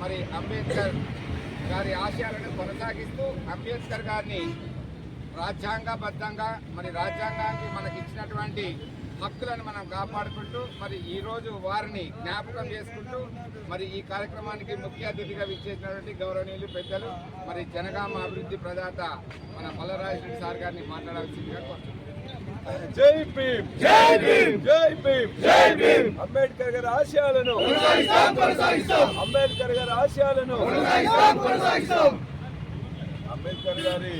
మరి అంబేద్కర్ గారి ఆశయాలను కొనసాగిస్తూ అంబేద్కర్ గారిని రాజ్యాంగబద్ధంగా మరి రాజ్యాంగానికి మనకి ఇచ్చినటువంటి హక్కులను మనం కాపాడుకుంటూ మరి ఈ రోజు వారిని జ్ఞాపకం చేసుకుంటూ మరి ఈ కార్యక్రమానికి ముఖ్య అతిథిగా విచ్చేసినటువంటి గౌరవనీయులు పెద్దలు మరి జనగామ అభివృద్ధి ప్రదాత మన మల్లరాజు సార్ గారిని మాట్లాడాల్సిందిగా కోరుతున్నాను జై భీమ్! జై భీమ్! జై భీమ్! జై భీమ్! అంబేద్కర్ గారి ఆశయాలను అంబేద్కర్ గారి ఆశయాలను అంబేద్కర్ గారి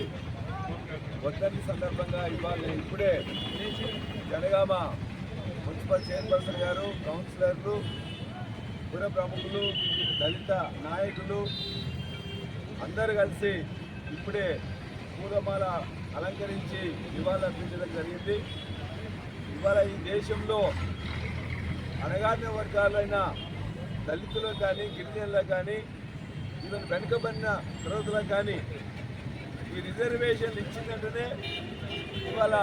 వర్ధంతి సందర్భంగా ఇవాళ ఇప్పుడే జనగామ మున్సిపల్ చైర్పర్సన్ గారు కౌన్సిలర్లు పుర ప్రముఖులు దళిత నాయకులు అందరు కలిసి ఇప్పుడే పూలమాల అలంకరించి నివాళులర్పించడం జరిగింది. ఇవాళ ఈ దేశంలో అణగారిన వర్గాలైన దళితులకు కానీ గిరిజనులకు కానీ ఈవెన్ వెనుకబడిన తరగతులకు కానీ ఈ రిజర్వేషన్లు ఇచ్చిందంటేనే ఇవాళ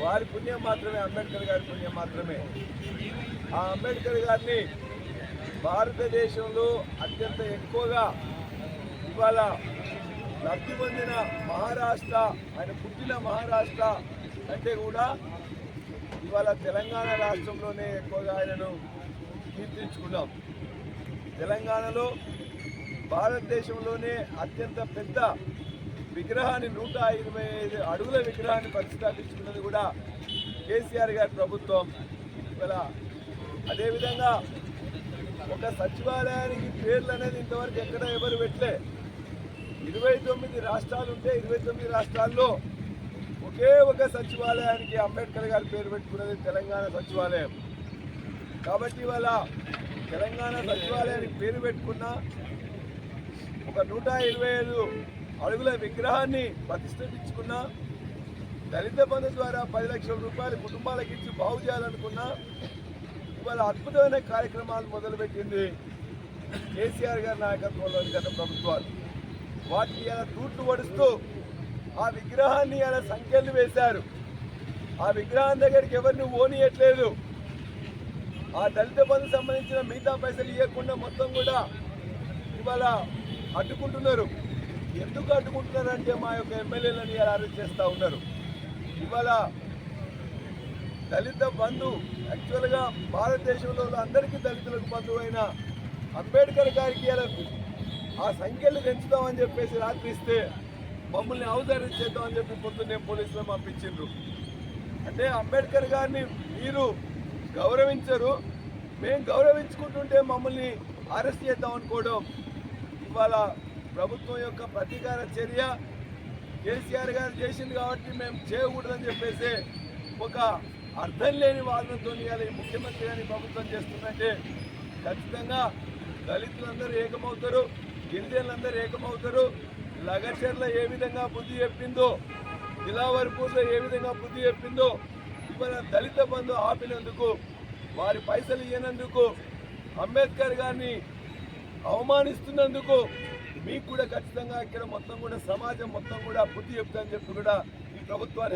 వారి పుణ్యం మాత్రమే అంబేద్కర్ గారి పుణ్యం మాత్రమే. ఆ అంబేద్కర్ గారిని భారతదేశంలో అత్యంత ఎక్కువగా ఇవాళ లబ్ధి పొందిన మహారాష్ట్ర ఆయన పుట్టిన మహారాష్ట్ర అంటే కూడా ఇవాళ తెలంగాణ రాష్ట్రంలోనే ఎక్కువగా ఆయనను కీర్తించుకున్నాం. తెలంగాణలో భారతదేశంలోనే అత్యంత పెద్ద విగ్రహాన్ని నూట ఇరవై ఐదు అడుగుల విగ్రహాన్ని ప్రతిష్టాపించుకున్నది కూడా కేసీఆర్ గారి ప్రభుత్వం. ఇవాళ అదేవిధంగా ఒక సచివాలయానికి పేర్లు అనేది ఇంతవరకు ఎక్కడ ఎవరు పెట్టలే. ఇరవై తొమ్మిది రాష్ట్రాలు ఉంటే ఇరవై తొమ్మిది రాష్ట్రాల్లో ఒకే ఒక సచివాలయానికి అంబేద్కర్ గారి పేరు పెట్టుకున్నది తెలంగాణ సచివాలయం. కాబట్టి ఇవాళ తెలంగాణ సచివాలయానికి పేరు పెట్టుకున్న ఒక నూట ఇరవై ఐదు అడుగుల విగ్రహాన్ని ప్రతిష్ఠించుకున్న దళిత బంధు ద్వారా పది లక్షల రూపాయలు కుటుంబాలకు ఇచ్చి బాగు చేయాలనుకున్నా ఇవాళ అద్భుతమైన కార్యక్రమాలు మొదలుపెట్టింది కేసీఆర్ గారి నాయకత్వంలోని గత ప్రభుత్వాలు. వాటికి ఇలా తూట్లు పడుస్తూ ఆ విగ్రహాన్ని ఇలా సంఖ్యలు వేశారు. ఆ విగ్రహం దగ్గరికి ఎవరిని ఓనియట్లేదు. ఆ దళిత బంధు సంబంధించిన మిగతా పైసలు ఇవ్వకుండా మొత్తం కూడా ఇవాళ అడ్డుకుంటున్నారు. ఎందుకు అడ్డుకుంటున్నారంటే మా యొక్క ఎమ్మెల్యేలను ఇలా అరెస్ట్ చేస్తూ ఉన్నారు. ఇవాళ దళిత బంధు యాక్చువల్గా భారతదేశంలో ఉన్న అందరికీ దళితులకు బంధువు అయిన అంబేద్కర్ గారికి ఆ సంఖ్యలు పెంచుతామని చెప్పేసి రాత్రి ఇస్తే మమ్మల్ని అవసరం చేద్దామని చెప్పి పొద్దున్నే పోలీసులు పంపించిండ్రు. అంటే అంబేద్కర్ గారిని మీరు గౌరవించరు. మేము గౌరవించుకుంటుంటే మమ్మల్ని అరెస్ట్ చేద్దాం అనుకోవడం ఇవాళ ప్రభుత్వం యొక్క ప్రతీకార చర్య కేసీఆర్ గారు చేసింది కాబట్టి మేము చేయకూడదని చెప్పేసి ఒక అర్థం లేని వాదనతో ఇవాళ ముఖ్యమంత్రి గారిని ప్రభుత్వం చేస్తుందంటే ఖచ్చితంగా దళితులందరూ ఏకమవుతారు గిరిజనులందరూ ఏకమవుతారు. లగచర్ల ఏ విధంగా బుద్ధి చెప్పిందో దిలావర్పూర్లో ఏ విధంగా బుద్ధి చెప్పిందో ఇవాళ దళిత బంధు ఆపినందుకు వారి పైసలు ఇవ్వనందుకు అంబేద్కర్ గారిని అవమానిస్తున్నందుకు మీకు కూడా ఖచ్చితంగా ఇక్కడ మొత్తం కూడా సమాజం మొత్తం కూడా బుద్ధి చెప్తామని చెప్పి కూడా ఈ ప్రభుత్వాన్ని